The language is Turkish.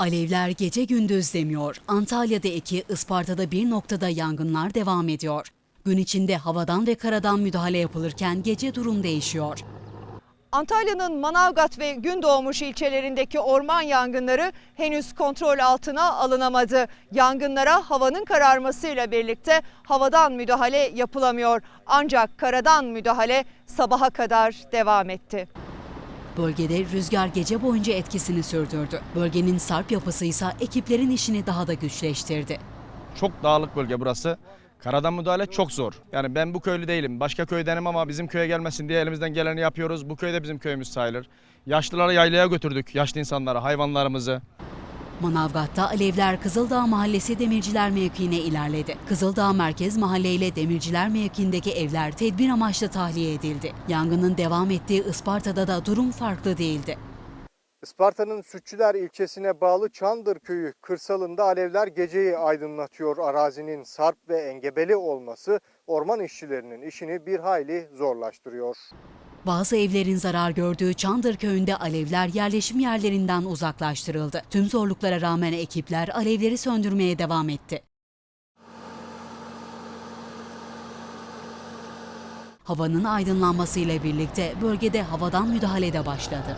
Alevler gece gündüz demiyor. Antalya'da iki, Isparta'da bir noktada yangınlar devam ediyor. Gün içinde havadan ve karadan müdahale yapılırken gece durum değişiyor. Antalya'nın Manavgat ve Gündoğmuş ilçelerindeki orman yangınları henüz kontrol altına alınamadı. Yangınlara havanın kararmasıyla birlikte havadan müdahale yapılamıyor. Ancak karadan müdahale sabaha kadar devam etti. Bölgede rüzgar gece boyunca etkisini sürdürdü. Bölgenin sarp yapısı ise ekiplerin işini daha da güçleştirdi. Çok dağlık bölge burası. Karadan müdahale çok zor. Yani ben bu köylü değilim. Başka köydenim ama bizim köye gelmesin diye elimizden geleni yapıyoruz. Bu köyde bizim köyümüz sayılır. Yaşlıları yaylaya götürdük. Yaşlı insanları, hayvanlarımızı. Manavgat'ta alevler Kızıldağ Mahallesi Demirciler mevkiine ilerledi. Kızıldağ Merkez Mahalle ile Demirciler mevkiindeki evler tedbir amaçlı tahliye edildi. Yangının devam ettiği Isparta'da da durum farklı değildi. Isparta'nın Sütçüler ilçesine bağlı Çandır köyü kırsalında alevler geceyi aydınlatıyor. Arazinin sarp ve engebeli olması orman işçilerinin işini bir hayli zorlaştırıyor. Bazı evlerin zarar gördüğü Çandır köyünde alevler yerleşim yerlerinden uzaklaştırıldı. Tüm zorluklara rağmen ekipler alevleri söndürmeye devam etti. Havanın aydınlanmasıyla birlikte bölgede havadan müdahale de başladı.